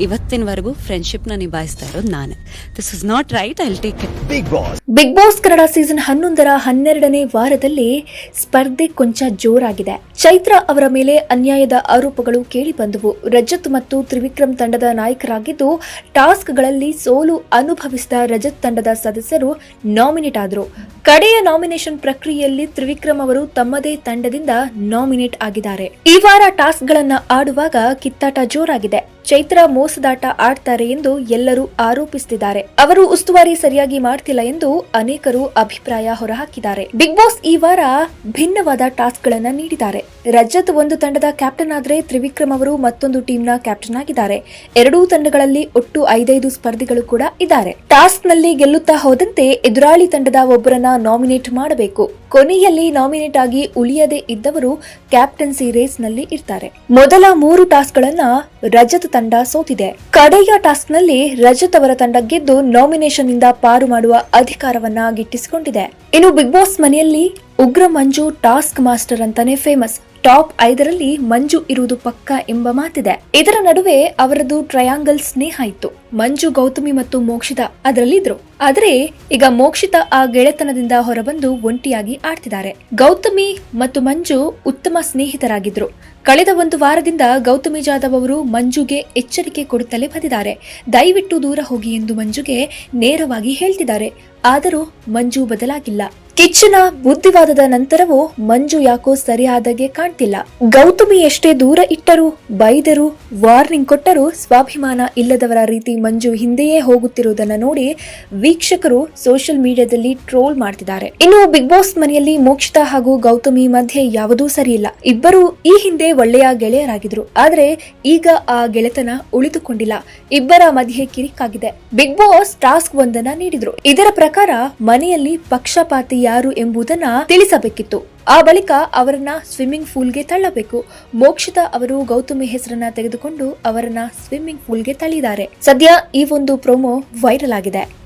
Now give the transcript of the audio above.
ಇವತ್ತಿನವರೆಗೂ ಫ್ರೆಂಡ್ಶಿಪ್ನ ನಿಭಾಯಿಸ್ತಾ ಇರೋದು ನಾನು this is not right I take it Big Boss. Bigg Boss Kannada season ಹನ್ನೊಂದರ ಹನ್ನೆರಡನೇ ವಾರದಲ್ಲಿ ಸ್ಪರ್ಧೆ ಕೊಂಚ ಜೋರಾಗಿದೆ. ಚೈತ್ರ ಅವರ ಮೇಲೆ ಅನ್ಯಾಯದ ಆರೋಪಗಳು ಕೇಳಿ ಬಂದವು ರಜತ್ ಮತ್ತು ತ್ರಿವಿಕ್ರಮ್ ತಂಡದ ನಾಯಕರಾಗಿದ್ದು, ಟಾಸ್ಕ್ಗಳಲ್ಲಿ ಸೋಲು ಅನುಭವಿಸಿದ ರಜತ್ ತಂಡದ ಸದಸ್ಯರು ನಾಮಿನೇಟ್ ಆದರು. ಕಡೆಯ ನಾಮಿನೇಷನ್ ಪ್ರಕ್ರಿಯೆಯಲ್ಲಿ ತ್ರಿವಿಕ್ರಮ್ ಅವರು ತಮ್ಮದೇ ತಂಡದಿಂದ ನಾಮಿನೇಟ್ ಆಗಿದ್ದಾರೆ. ಈ ವಾರ ಟಾಸ್ಕ್ಗಳನ್ನು ಆಡುವಾಗ ಕಿತ್ತಾಟ ಜೋರಾಗಿದೆ. ಚೈತ್ರ ಮೋಸದಾಟ ಆಡ್ತಾರೆ ಎಂದು ಎಲ್ಲರೂ ಆರೋಪಿಸುತ್ತಿದ್ದಾರೆ ಅವರು ಉಸ್ತುವಾರಿ ಸರಿಯಾಗಿ ಮಾಡ್ತಿಲ್ಲ ಎಂದು ಅನೇಕರು ಅಭಿಪ್ರಾಯ ಹೊರಹಾಕಿದ್ದಾರೆ. ಬಿಗ್ ಬಾಸ್ ಈ ವಾರ ಭಿನ್ನವಾದ ಟಾಸ್ಕ್ ಗಳನ್ನ ನೀಡಿದ್ದಾರೆ. ರಜತ್ ಒಂದು ತಂಡದ ಕ್ಯಾಪ್ಟನ್ ಆದ್ರೆ ತ್ರಿವಿಕ್ರಮ್ ಅವರು ಮತ್ತೊಂದು ಟೀಮ್ನ ಕ್ಯಾಪ್ಟನ್ ಆಗಿದ್ದಾರೆ. ಎರಡೂ ತಂಡಗಳಲ್ಲಿ ಒಟ್ಟು ಐದೈದು ಸ್ಪರ್ಧಿಗಳು ಕೂಡ ಇದ್ದಾರೆ. ಟಾಸ್ಕ್ನಲ್ಲಿ ಗೆಲ್ಲುತ್ತಾ ಹೋದಂತೆ ಎದುರಾಳಿ ತಂಡದ ಒಬ್ಬರನ್ನ ನಾಮಿನೇಟ್ ಮಾಡಬೇಕು. ಕೊನೆಯಲ್ಲಿ ನಾಮಿನೇಟ್ ಆಗಿ ಉಳಿಯದೇ ಇದ್ದವರು ಕ್ಯಾಪ್ಟನ್ಸಿ ರೇಸ್ನಲ್ಲಿ ಇರ್ತಾರೆ. ಮೊದಲ ಮೂರು ಟಾಸ್ಕ್ ಗಳನ್ನ ರಜತ್ ತಂಡ ಸೋತಿದೆ. ಕಡೆಯ ಟಾಸ್ಕ್ನಲ್ಲಿ ರಜತ್ ಅವರ ತಂಡ ಗೆದ್ದು ನಾಮಿನೇಷನ್ ಇಂದ ಪಾರು ಮಾಡುವ ಅಧಿಕಾರವನ್ನ ಗಿಟ್ಟಿಸಿಕೊಂಡಿದೆ. ಇನ್ನು ಬಿಗ್ ಬಾಸ್ ಮನೆಯಲ್ಲಿ ಉಗ್ರ ಮಂಜು ಟಾಸ್ಕ್ ಮಾಸ್ಟರ್ ಅಂತಾನೆ ಫೇಮಸ್. ಟಾಪ್ ಐದರಲ್ಲಿ ಮಂಜು ಇರುವುದು ಪಕ್ಕ ಎಂಬ ಮಾತಿದೆ. ಇದರ ನಡುವೆ ಅವರದು ಟ್ರಯಾಂಗಲ್ ಸ್ನೇಹ ಇತ್ತು. ಮಂಜು, ಗೌತಮಿ ಮತ್ತು ಮೋಕ್ಷಿತ ಅದರಲ್ಲಿದ್ರು ಆದರೆ ಈಗ ಮೋಕ್ಷಿತ ಆ ಗೆಳೆತನದಿಂದ ಹೊರಬಂದು ಒಂಟಿಯಾಗಿ ಆಡ್ತಿದ್ದಾರೆ. ಗೌತಮಿ ಮತ್ತು ಮಂಜು ಉತ್ತಮ ಸ್ನೇಹಿತರಾಗಿದ್ರು. ಕಳೆದ ಒಂದು ವಾರದಿಂದ ಗೌತಮಿ ಜಾಧವ್ ಅವರು ಮಂಜುಗೆ ಎಚ್ಚರಿಕೆ ಕೊಡುತ್ತಲೇ ಬಂದಿದ್ದಾರೆ. ದಯವಿಟ್ಟು ದೂರ ಹೋಗಿ ಎಂದು ಮಂಜುಗೆ ನೇರವಾಗಿ ಹೇಳ್ತಿದ್ದಾರೆ. ಆದರೂ ಮಂಜು ಬದಲಾಗಿಲ್ಲ. ಕಿಚ್ಚನ ಬುದ್ಧಿವಾದದ ನಂತರವೂ ಮಂಜು ಯಾಕೋ ಸರಿಯಾದಾಗೆ ಕಾಣ್ತಿಲ್ಲ. ಗೌತಮಿ ಎಷ್ಟೇ ದೂರ ಇಟ್ಟರೂ, ಬೈದರು, ವಾರ್ನಿಂಗ್ ಕೊಟ್ಟರೂ ಸ್ವಾಭಿಮಾನ ಇಲ್ಲದವರ ರೀತಿ ಮಂಜು ಹಿಂದೆಯೇ ಹೋಗುತ್ತಿರುವುದನ್ನು ನೋಡಿ ವೀಕ್ಷಕರು ಸೋಷಿಯಲ್ ಮೀಡಿಯಾದಲ್ಲಿ ಟ್ರೋಲ್ ಮಾಡ್ತಿದ್ದಾರೆ. ಇನ್ನು ಬಿಗ್ ಬಾಸ್ ಮನೆಯಲ್ಲಿ ಮೋಕ್ಷಿತಾ ಹಾಗೂ ಗೌತಮಿ ಮಧ್ಯೆ ಯಾವುದೂ ಸರಿಯಿಲ್ಲ ಇಬ್ಬರು ಈ ಹಿಂದೆ ಒಳ್ಳೆಯ ಗೆಳೆಯರಾಗಿದ್ರು. ಆದ್ರೆ ಈಗ ಆ ಗೆಳೆತನ ಉಳಿದುಕೊಂಡಿಲ್ಲ. ಇಬ್ಬರ ಮಧ್ಯೆ ಕಿರಿಕಾಗಿದೆ. ಬಿಗ್ ಬಾಸ್ ಟಾಸ್ಕ್ ಒಂದನ್ನ ನೀಡಿದ್ರು. ಇದರ ಪ್ರಕಾರ ಮನೆಯಲ್ಲಿ ಪಕ್ಷಪಾತಿ ಯಾರು ಎಂಬುದನ್ನ ತಿಳಿಸಬೇಕಿತ್ತು. ಆ ಬಳಿಕ ಅವರನ್ನ ಸ್ವಿಮ್ಮಿಂಗ್ ಪೂಲ್ಗೆ ತಳ್ಳಬೇಕು. ಮೋಕ್ಷಿತ ಅವರು ಗೌತಮಿ ಹೆಸರನ್ನ ತೆಗೆದುಕೊಂಡು ಅವರನ್ನ ಸ್ವಿಮ್ಮಿಂಗ್ ಪೂಲ್ಗೆ ತಳ್ಳಿದ್ದಾರೆ. ಸದ್ಯ ಈ ಒಂದು ಪ್ರೋಮೋ ವೈರಲ್ ಆಗಿದೆ.